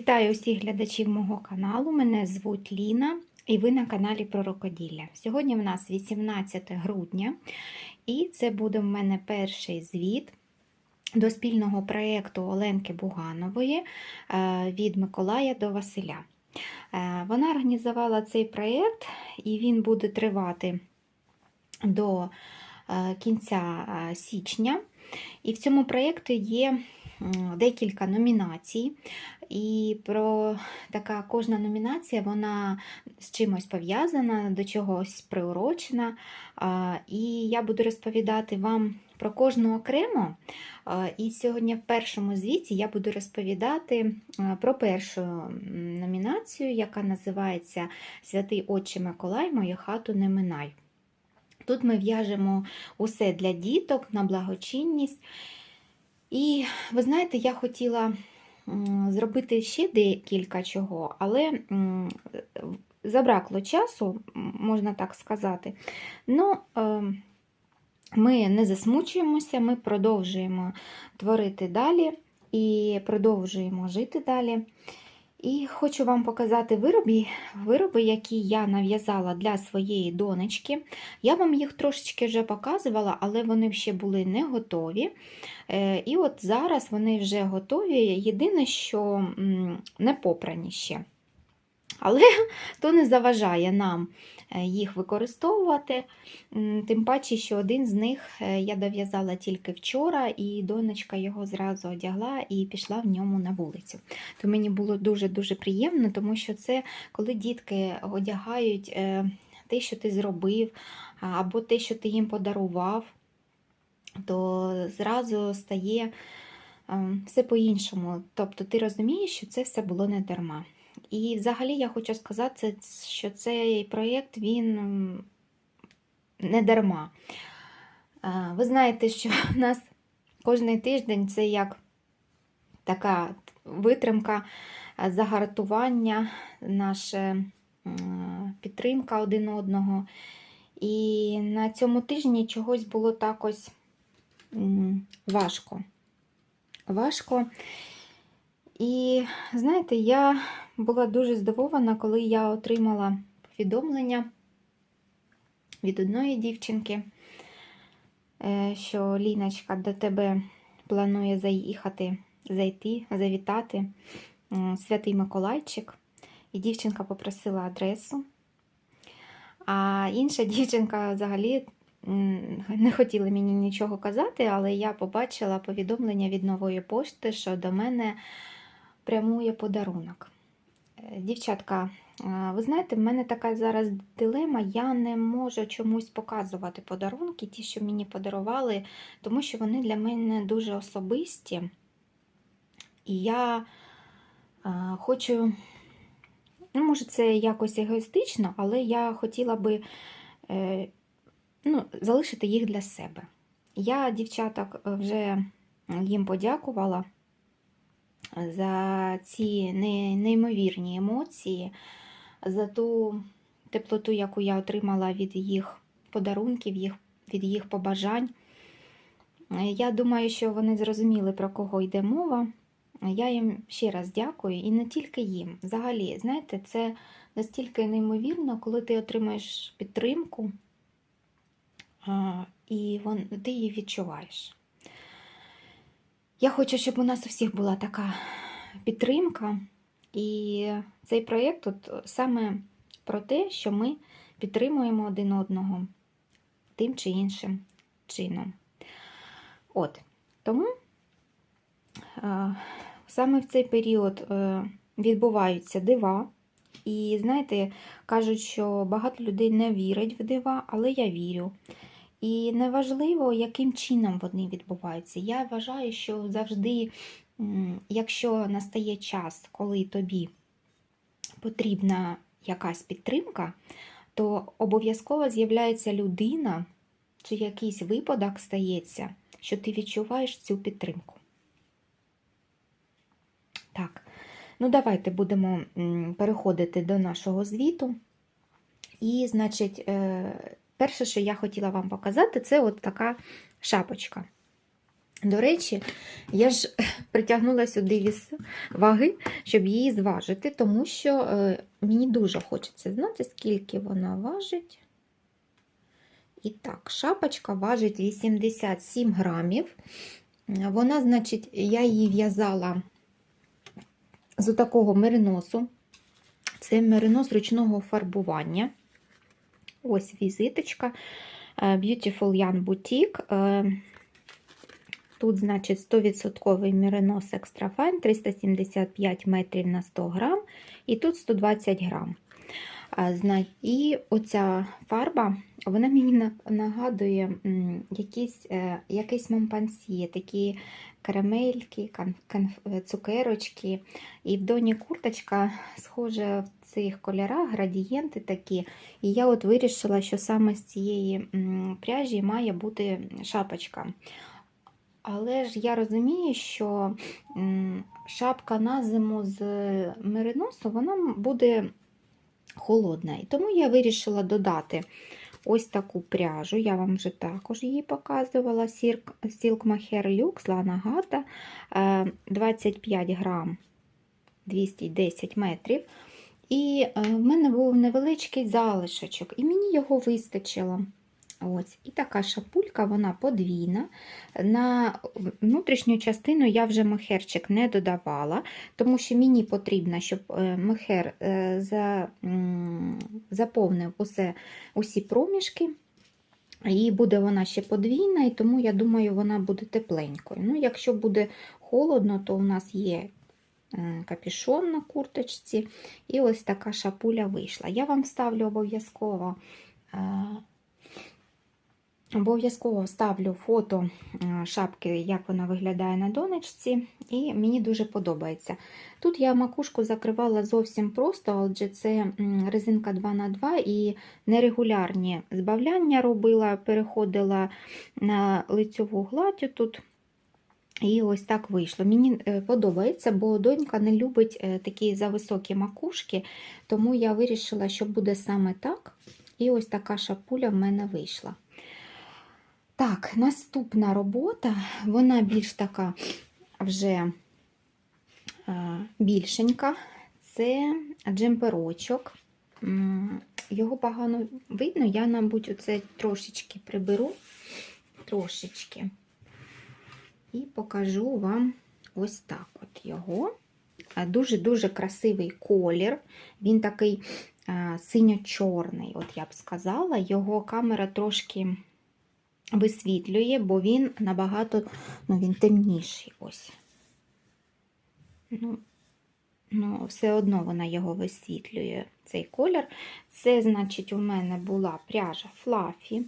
Вітаю усіх глядачів мого каналу. Мене звуть Ліна і ви на каналі про рукоділля. Сьогодні в нас 18 грудня, і це буде в мене перший звіт до спільного проєкту Оленки Буганової е, від Миколая до Василя. Е, Вона організувала цей проєкт, і він буде тривати до е, кінця січня. І в цьому проєкті є декілька номінацій. І про така кожна номінація вона з чимось пов'язана, до чогось приурочена. І я буду розповідати вам про кожну окремо. І сьогодні в першому звіті я буду розповідати про першу номінацію, яка називається Святий Отче Миколай, мою хату не минай. Тут ми в'яжемо усе для діток на благочинність. І ви знаєте, я хотіла зробити ще декілька чого, але забракло часу, можна так сказати. Ну, е, ми не засмучуємося, ми продовжуємо творити далі і продовжуємо жити далі. І хочу вам показати вироби, вироби, які я нав'язала для своєї донечки. Я вам їх трошечки вже показувала, але вони ще були не готові. Е, І от зараз вони вже готові. Єдине, що не попрані ще. Але то не заважає нам е, їх використовувати. Тим паче, що один з них е, я дов'язала тільки вчора, і донечка його зразу одягла і пішла в ньому на вулицю. То мені було дуже-дуже приємно, тому що це коли дітки одягають е, те, що ти зробив, або те, що ти їм подарував, то зразу стає е, все по-іншому. Тобто ти розумієш, що це все було не дарма. І взагалі я хочу сказати, що цей проєкт він не дарма. Ви знаєте, що в нас кожний тиждень це як така витримка, загартування, наша підтримка один одного. І на цьому тижні чогось було так ось важко. Важко. І знаєте, я була дуже здивована, коли я отримала повідомлення від одної дівчинки, е, що Ліночка до тебе планує заїхати, зайти, завітати Святий Миколайчик. І дівчинка попросила адресу. А інша дівчинка взагалі не хотіла мені нічого казати, але я побачила повідомлення від нової пошти, що до мене прямує подарунок. Е, Дівчатка, е, ви знаєте, в мене така зараз дилема, я не можу чомусь показувати подарунки, ті, що мені подарували, тому що вони для мене дуже особисті. І я е, хочу, ну, може, це якось егоїстично, але я хотіла би ну, залишити їх для себе. Я, дівчаток, вже їм подякувала за ці неймовірні емоції, за ту теплоту, яку я отримала від їх подарунків, від їх побажань. Я думаю, що вони зрозуміли, про кого йде мова. Я їм ще раз дякую, і не тільки їм. Взагалі, знаєте, це настільки неймовірно, коли ти отримаєш підтримку, і ти її відчуваєш. Я хочу, щоб у нас у всіх була така підтримка. І цей проєкт тут саме про те, що ми підтримуємо один одного тим чи іншим чином. От, тому е, саме в цей період е, відбуваються дива. І знаєте, кажуть, що багато людей не вірять в дива, але я вірю. І неважливо, яким чином вони відбуваються. Я вважаю, що завжди, якщо настає час, коли тобі потрібна якась підтримка, то обов'язково з'являється людина чи якийсь випадок стається, що ти відчуваєш цю підтримку. Так, ну давайте будемо переходити до нашого звіту. І, значить, е, перше, що я хотіла вам показати, це от така шапочка. До речі, я ж притягнула сюди віс ваги, щоб її зважити, тому що е, мені дуже хочеться знати, скільки вона важить. І так, шапочка важить 87 грамів. Вона, значить, я її в'язала з такого мериносу. Це меринос ручного фарбування. Ось візиточка. е, Beautiful Young Boutique. Е, Тут, значить, 100% меринос Extra Fine, 375 метрів на 100 грам, і тут 120 грам. І оця фарба, вона мені нагадує якісь, е, якийсь момпансьє, такі карамельки, е, цукерочки. І в доні курточка схожа в цих кольорах, градієнти такі. І я от вирішила, що саме з цієї пряжі має бути шапочка. Але ж я розумію, що шапка на зиму з мериносу вона буде холодна. І тому я вирішила додати ось таку пряжу. Я вам вже також її показувала. Silk Mohair Lux Lana Gata, е, 25 грам 210 метрів. І е, в мене був невеличкий залишочок, і мені його вистачило. Ось. І така шапулька, вона подвійна. На внутрішню частину я вже мохерчик не додавала, тому що мені потрібно, щоб е, мохер е, заповнив усе, усі проміжки. І буде вона ще подвійна, і тому я думаю, вона буде тепленькою. Ну, якщо буде холодно, то у нас є капюшон на курточці, і ось така шапуля вийшла. Я вам ставлю обов'язково. е, Обов'язково вставлю фото шапки, як вона виглядає на донечці, і мені дуже подобається. Тут я макушку закривала зовсім просто, адже це резинка 2х2 і нерегулярні збавляння робила, переходила на лицьову гладь тут. І ось так вийшло. Мені е, подобається, бо донька не любить е, такі зависокі макушки, тому я вирішила, що буде саме так. І ось така шапуля в мене вийшла. Так, наступна робота, вона більш така вже е, більшенька. Це джемперочок. Його погано видно, я, мабуть, оце трошечки приберу, трошечки. І покажу вам ось так от його. Дуже-дуже красивий колір. Він такий синьо-чорний, от я б сказала. Його камера трошки висвітлює, бо він набагато ну, він темніший. ось. Ну, ну, все одно вона його висвітлює, цей колір. Це, значить, у мене була пряжа Fluffy.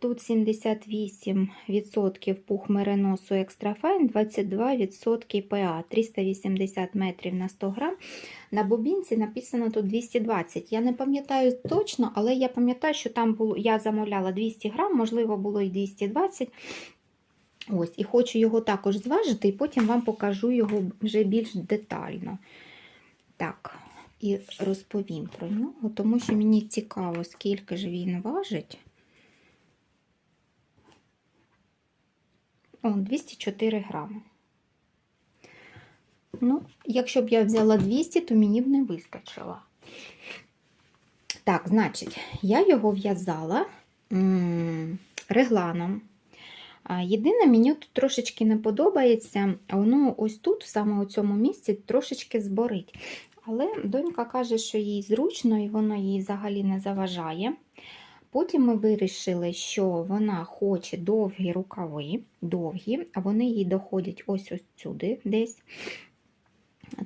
Тут 78% пух мериносу екстрафайн, 22% ПА, 380 метрів на 100 грам. На бобінці написано тут 220. Я не пам'ятаю точно, але я пам'ятаю, що там було, я замовляла 200 грам, можливо, було і 220. Ось, і хочу його також зважити, і потім вам покажу його вже більш детально. Так, і розповім про нього, тому що мені цікаво, скільки ж він важить. О, 204 грами. Ну, якщо б я взяла 200, то мені б не вистачило. Так, значить, я його в'язала регланом. Єдине, мені тут трошечки не подобається, воно ось тут, саме у цьому місці, трошечки зборить. Але донька каже, що їй зручно і воно їй взагалі не заважає. Потім ми вирішили, що вона хоче довгі рукави, довгі, а вони їй доходять ось ось сюди десь.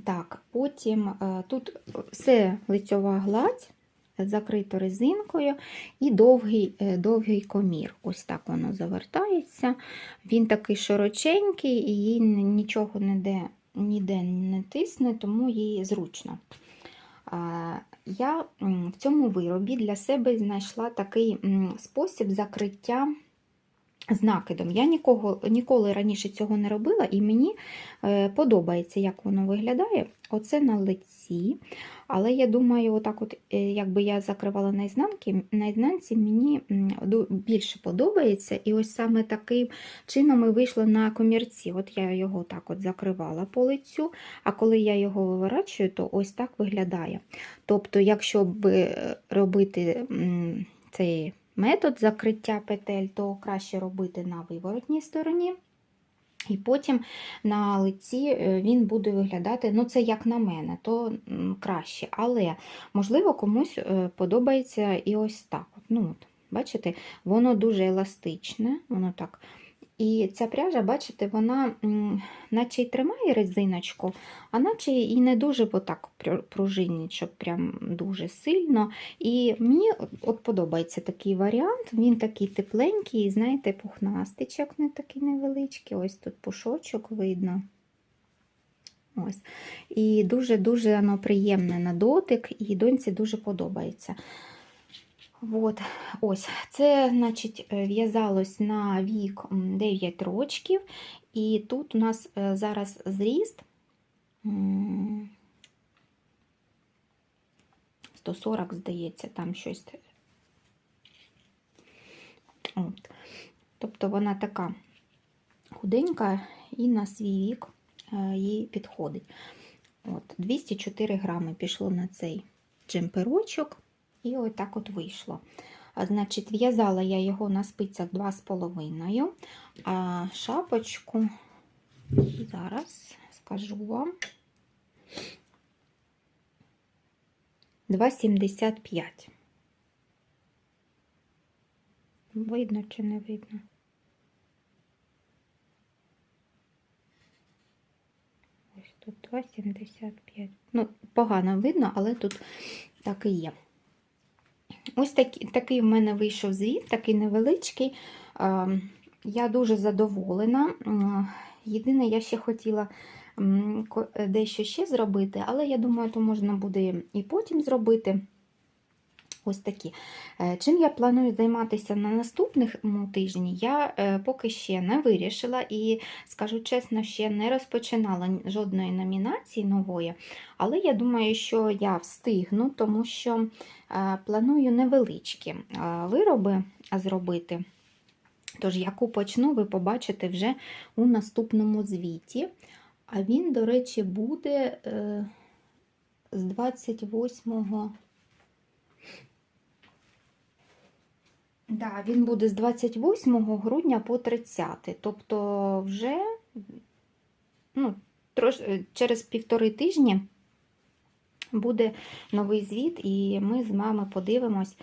Так, потім е, тут все лицьова гладь, закрито резинкою і довгий, е, довгий комір. Ось так воно завертається. Він такий широченький і їй нічого ніде, ніде не тисне, тому їй зручно. Я в цьому виробі для себе знайшла такий спосіб закриття з накидом. Я нікого, ніколи раніше цього не робила, і мені е, подобається, як воно виглядає. Оце на лиці. Але я думаю, отак от, е, якби я закривала на ізнанки, мені більше подобається. І ось саме таким чином і вийшло на комірці. От я його так от закривала по лицю, а коли я його виворачую, то ось так виглядає. Тобто, якщо б е, робити цей метод закриття петель, то краще робити на виворотній стороні. І потім на лиці е, він буде виглядати, ну це як на мене, то краще. Але, можливо, комусь е, подобається і ось так. Ну, от, бачите, воно дуже еластичне, воно так. І ця пряжа, бачите, вона наче й тримає резиночку, а наче і не дуже так пружинить, щоб прям дуже сильно. І мені от подобається такий варіант. Він такий тепленький, знаєте, пухнастичок не такий невеличкий. Ось тут пушочок видно. Ось. І дуже-дуже воно приємне на дотик, і доньці дуже подобається. От, ось, це, значить, е, в'язалось на вік 9 рочків, і тут у нас е, зараз зріст 140, здається, там щось. От. Тобто вона така худенька і на свій вік е, їй підходить. От, 204 грами пішло на цей джемперочок, і ось так от вийшло. Значить, в'язала я його на спицях 2,5, а шапочку зараз скажу вам 2,75. Видно чи не видно? Ось тут 2,75. Ну, погано видно, але тут так і є. Ось такий, такий в мене вийшов звіт, такий невеличкий. Е, Я дуже задоволена. Е, Єдине, я ще хотіла дещо ще зробити, але я думаю, то можна буде і потім зробити. Ось такі. Е, Чим я планую займатися на наступному тижні, я е, поки ще не вирішила і, скажу чесно, ще не розпочинала жодної номінації нової, але я думаю, що я встигну, тому що е, планую невеличкі вироби зробити. Тож, яку почну, ви побачите вже у наступному звіті. А він, до речі, буде з 28 Да, він буде з 28 грудня по 30. Тобто вже ну, трош, е, через півтори тижні буде новий звіт, і ми з вами подивимось,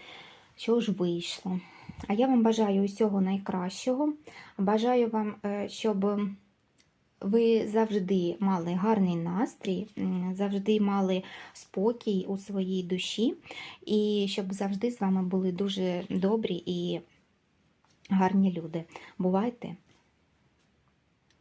що ж вийшло. А я вам бажаю усього найкращого. Бажаю вам, е, щоб ви завжди мали гарний настрій, завжди мали спокій у своїй душі, і щоб завжди з вами були дуже добрі і гарні люди. Бувайте!